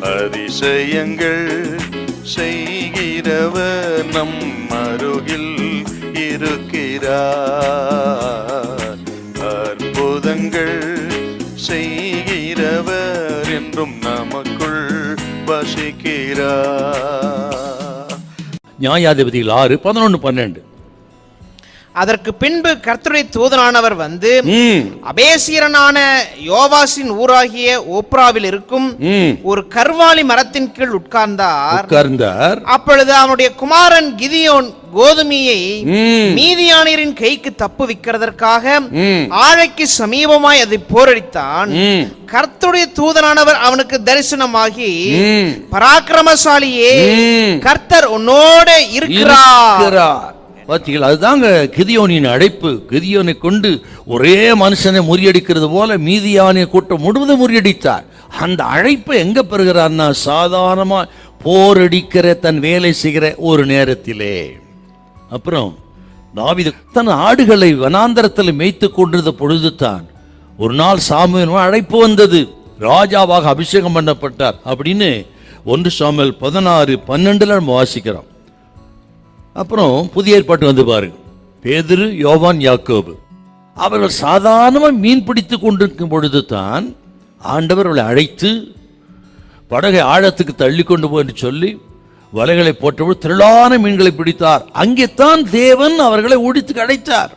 அதிசயங்கள் செய்கிறவர் நம் அருகில் இருக்கிறார். அற்புதங்கள் செய்கிறவர் என்றும் நமக்குள் வசிக்கிறார். நியாயாதிபதிகள் ஆறு பதினொன்று பன்னெண்டு அதற்கு பின்பு கர்த்தருடைய தூதனானவர் வந்து ம் அபேசியரனான யோவாசின் ஊராகிய ஓப்ராவில் இருக்கும் ஒரு கர்வாலி மரத்தின் கீழ் உட்கார்ந்தார் உட்கார்ந்தார் அப்பொழுது அவனுடைய குமாரன் கிதியோன் கோதுமையை. மீதியானியரின் கைக்கு தப்புவிக்கிறதற்காக ம். ஆழைக்கு சமீபமாய் அதை போரடித்தான் கர்த்தருடைய தூதனானவர் அவனுக்கு தரிசனமாகி. பராக்கிரமசாலியே. கர்த்தர் உன்னோட இருக்கிறார் பார்த்தீங்களா அதுதாங்க கிதியோனின் அழைப்பு கிதியோனை கொண்டு ஒரே மனுஷனை முறியடிக்கிறது போல மீதியானிய கூட்டம் முழுவதும் முறியடித்தார். அந்த அழைப்பை எங்கே பெறுகிறார்னா சாதாரணமாக போரடிக்கிற தன் வேலை செய்கிற ஒரு நேரத்திலே. அப்புறம் தாவீது தன் ஆடுகளை வனாந்தரத்தில் மேய்த்து கொண்டிருந்த பொழுதுதான் ஒரு நாள் சாமுவேல் அழைப்பு வந்தது. ராஜாவாக அபிஷேகம் பண்ணப்பட்டார் அப்படின்னு ஒன்று சாமியல் பதினாறு பன்னெண்டுல நம்ம வாசிக்கிறோம். அப்புறம் புதிய ஏற்பாட்டு வந்து பாருங்க. பேதுரு யோவான் யாக்கோபு. அவர்கள் சாதாரணமாக மீன் பிடித்து கொண்டிருக்கும் பொழுது தான் ஆண்டவர் அவளை அழைத்து படகை ஆழத்துக்கு தள்ளி கொண்டு போய் என்று சொல்லி வலைகளை போட்டபோது திரளான மீன்களை பிடித்தார். அங்கே தான் தேவன் அவர்களை ஒடித்து அடைத்தார்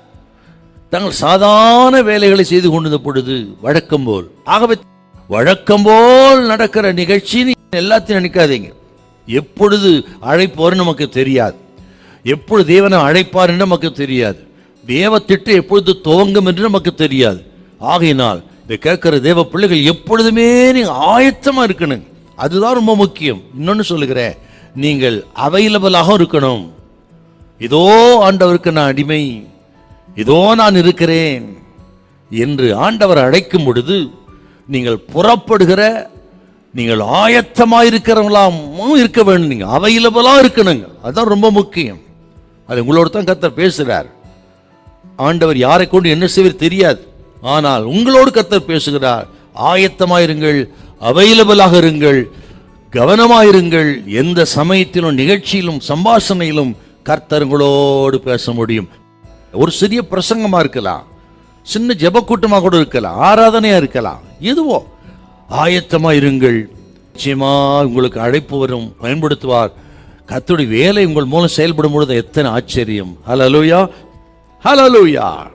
தங்கள் சாதாரண வேலைகளை செய்து கொண்டிருந்த பொழுது வழக்கம் போல் ஆகவே வழக்கம் போல் நடக்கிற நிகழ்ச்சி எல்லாத்தையும் நினைக்காதீங்க. எப்பொழுது அழைப்போர் நமக்கு தெரியாது. எப்பொழுது தேவனை அழைப்பார் என்று நமக்கு தெரியாது. தேவ திட்டம் எப்பொழுது துவங்கும் என்று நமக்கு தெரியாது. ஆகையினால் இதை கேட்குற தேவ பிள்ளைகள் எப்பொழுதுமே நீங்கள் ஆயத்தமாக இருக்கணும். அதுதான் ரொம்ப முக்கியம். இன்னொன்று சொல்லுகிறேன். நீங்கள் அவைலபிளாக இருக்கணும். இதோ ஆண்டவருக்கு நான் அடிமை. இதோ நான் இருக்கிறேன் என்று ஆண்டவர் அழைக்கும் பொழுது நீங்கள் புறப்படுகிற நீங்கள் ஆயத்தமாக இருக்கிறவங்களாம் இருக்க வேண்டும். நீங்கள் அவைலபிளாக இருக்கணுங்க. அதுதான் ரொம்ப முக்கியம். அது உங்களோட தான் கத்தர் பேசுகிறார். ஆண்டவர் யாரை கொண்டு என்ன செய்வது தெரியாது. ஆனால் உங்களோடு கத்தர் பேசுகிறார். ஆயத்தமாயிருங்கள் அவைலபிளாக இருங்கள் கவனமாயிருங்கள் எந்த சமயத்திலும் நிகழ்ச்சியிலும் சம்பாஷணையிலும் கர்த்தருங்களோடு பேச முடியும். ஒரு சிறிய பிரசங்கமா இருக்கலாம். சின்ன ஜெபக்கூட்டமாக கூட இருக்கலாம். ஆராதனையா இருக்கலாம். எதுவோ. ஆயத்தமா இருங்கள். நிச்சயமாக உங்களுக்கு அழைப்பு வரும். பயன்படுத்துவார். கத்துடி வேலை உங்கள் மூலம் செயல்படும் பொழுது எத்தனை ஆச்சரியம். Hallelujah hallelujah